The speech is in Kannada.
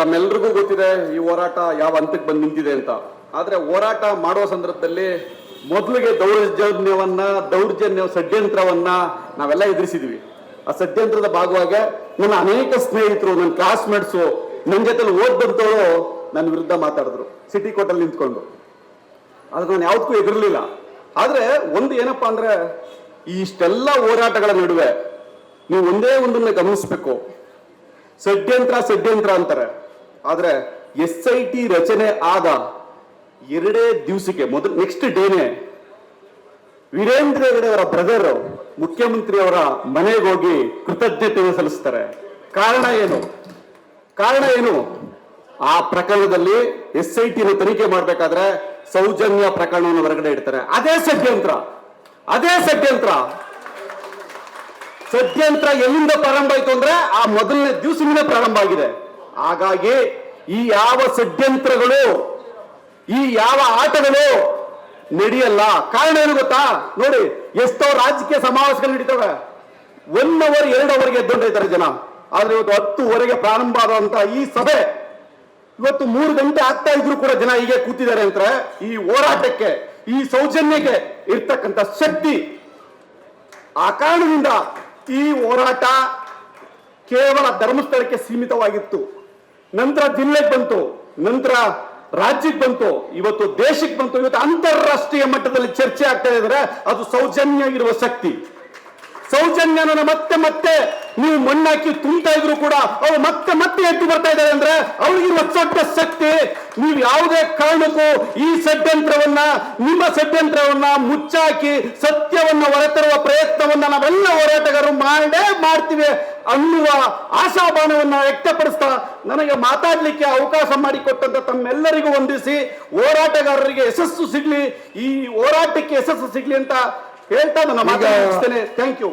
ತಮ್ಮೆಲ್ರಿಗೂ ಗೊತ್ತಿದೆ ಈ ಹೋರಾಟ ಯಾವ ಹಂತಕ್ಕೆ ಬಂದು ನಿಂತಿದೆ ಅಂತ. ಆದರೆ ಹೋರಾಟ ಮಾಡುವ ಸಂದರ್ಭದಲ್ಲಿ ಮೊದಲಿಗೆ ದೌರ್ಜನ್ಯವನ್ನ, ದೌರ್ಜನ್ಯ ಷಡ್ಯಂತ್ರವನ್ನು ನಾವೆಲ್ಲ ಎದುರಿಸಿದ್ವಿ. ಆ ಷಡ್ಯಂತ್ರದ ಭಾಗವಾಗಿ ನನ್ನ ಅನೇಕ ಸ್ನೇಹಿತರು, ನನ್ನ ಕ್ಲಾಸ್ಮೇಟ್ಸು ನನ್ನ ಜೊತೆಲಿ ಓದ್ದಂತವರು ನನ್ನ ವಿರುದ್ಧ ಮಾತಾಡಿದ್ರು ಸಿಟಿ ಕೋರ್ಟಲ್ಲಿ ನಿಂತ್ಕೊಂಡು. ಆದ್ರೆ ನಾನು ಯಾವತ್ತೂ ಎದುರಲಿಲ್ಲ ಆದರೆ ಒಂದು ಏನಪ್ಪಾ ಅಂದ್ರೆ ಈ ಇಷ್ಟೆಲ್ಲ ಹೋರಾಟಗಳ ನಡುವೆ ನೀವು ಒಂದೇ ಒಂದನ್ನ ಗಮನಿಸ್ಬೇಕು. ಷಡ್ಯಂತ್ರ ಷಡ್ಯಂತ್ರ ಅಂತಾರೆ. ಆದ್ರೆ ಎಸ್ ಐ ಟಿ ರಚನೆ ಆದ ಎರಡೇ ದಿವಸಕ್ಕೆ, ಮೊದಲು ನೆಕ್ಸ್ಟ್ ಡೇನೆ ವೀರೇಂದ್ರ ಹೆಗಡೆ ಅವರ ಬ್ರದರ್ ಮುಖ್ಯಮಂತ್ರಿ ಅವರ ಮನೆಗೆ ಹೋಗಿ ಕೃತಜ್ಞತೆ ಸಲ್ಲಿಸ್ತಾರೆ. ಕಾರಣ ಏನು? ಕಾರಣ ಏನು? ಆ ಪ್ರಕರಣದಲ್ಲಿ ಎಸ್ ಐ ಟಿನ ತನಿಖೆ ಮಾಡಬೇಕಾದ್ರೆ ಸೌಜನ್ಯ ಪ್ರಕರಣವನ್ನು ಹೊರಗಡೆ ಇಡ್ತಾರೆ. ಅದೇ ಷಡ್ಯಂತ್ರ. ಅದೇ ಷಡ್ಯಂತ್ರ. ಷಡ್ಯಂತ್ರ ಎಲ್ಲಿಂದ ಪ್ರಾರಂಭ ಆಯ್ತು ಅಂದ್ರೆ ಆ ಮೊದಲನೇ ದಿವಸದಿಂದ ಪ್ರಾರಂಭ ಆಗಿದೆ. ಹಾಗಾಗಿ ಈ ಯಾವ ಷಡ್ಯಂತ್ರಗಳು, ಈ ಯಾವ ಆಟಗಳು ನಡೆಯಲ್ಲ? ಕಾರಣ ಏನು ಗೊತ್ತಾ? ನೋಡಿ, ಎಷ್ಟೋ ರಾಜಕೀಯ ಸಮಾವೇಶಗಳು ನಡೀತವೆ. ಒನ್ ಅವರ್ ಎರಡು ಅವರ್ಗೆ ಎದ್ದೊಂಡಿರ್ತಾರೆ ಜನ. ಆದ್ರೆ ಇವತ್ತು ಹತ್ತುವರೆಗೆ ಪ್ರಾರಂಭ ಆದಂತ ಈ ಸಭೆ, ಇವತ್ತು ಮೂರು ಗಂಟೆ ಆಗ್ತಾ ಇದ್ರು ಕೂಡ ಜನ ಹೀಗೆ ಕೂತಿದ್ದಾರೆ ಅಂತ ಈ ಹೋರಾಟಕ್ಕೆ, ಈ ಸೌಜನ್ಯಕ್ಕೆ ಇರ್ತಕ್ಕಂಥ ಶಕ್ತಿ. ಆ ಕಾರಣದಿಂದ ಈ ಹೋರಾಟ ಕೇವಲ ಧರ್ಮಸ್ಥಳಕ್ಕೆ ಸೀಮಿತವಾಗಿತ್ತು. ನಂತರ ಜಿಲ್ಲೆಗೆ ಬಂತು, ನಂತರ ರಾಜ್ಯಕ್ಕೆ ಬಂತು, ಇವತ್ತು ದೇಶಕ್ಕೆ ಬಂತು, ಇವತ್ತು ಅಂತಾರಾಷ್ಟ್ರೀಯ ಮಟ್ಟದಲ್ಲಿ ಚರ್ಚೆ ಆಗ್ತಾ ಇದ್ರೆ ಅದು ಸೌಜನ್ಯ ಇರುವ ಶಕ್ತಿ. ಸೌಜನ್ಯನ ಮತ್ತೆ ಮತ್ತೆ ನೀವು ಮಣ್ಣಾಕಿ ತುಂಬ್ತಾ ಇದ್ರು ಕೂಡ ಅವ್ರು ಮತ್ತೆ ಮತ್ತೆ ಎದ್ದು ಬರ್ತಾ ಇದ್ದಾರೆ ಅಂದ್ರೆ ಅವ್ರಿಗಿರುವ ದೊಡ್ಡ ಶಕ್ತಿ. ನೀವು ಯಾವುದೇ ಕಾರಣಕ್ಕೂ ಈ ಷಡ್ಯಂತ್ರವನ್ನ, ನಿಮ್ಮ ಷಡ್ಯಂತ್ರವನ್ನ ಮುಚ್ಚಾಕಿ ಸತ್ಯವನ್ನ ಹೊರತರುವ ಪ್ರಯತ್ನವನ್ನ ನಾವೆಲ್ಲ ಹೋರಾಟಗಾರರು ಮಾಡೇ ಮಾಡ್ತೀವಿ ಅನ್ನುವ ಆಶಾಭಾನವನ್ನ ವ್ಯಕ್ತಪಡಿಸ್ತಾ ನನಗೆ ಮಾತಾಡಲಿಕ್ಕೆ ಅವಕಾಶ ಮಾಡಿಕೊಟ್ಟಂತ ತಮ್ಮೆಲ್ಲರಿಗೂ ವಂದಿಸಿ ಹೋರಾಟಗಾರರಿಗೆ ಯಶಸ್ಸು ಸಿಗ್ಲಿ ಈ ಹೋರಾಟಕ್ಕೆ ಯಶಸ್ಸು ಸಿಗ್ಲಿ ಅಂತ ಹೇಳ್ತಾ ನನ್ನ ಮಾತಾಡ್ತೇನೆ ಥ್ಯಾಂಕ್ ಯು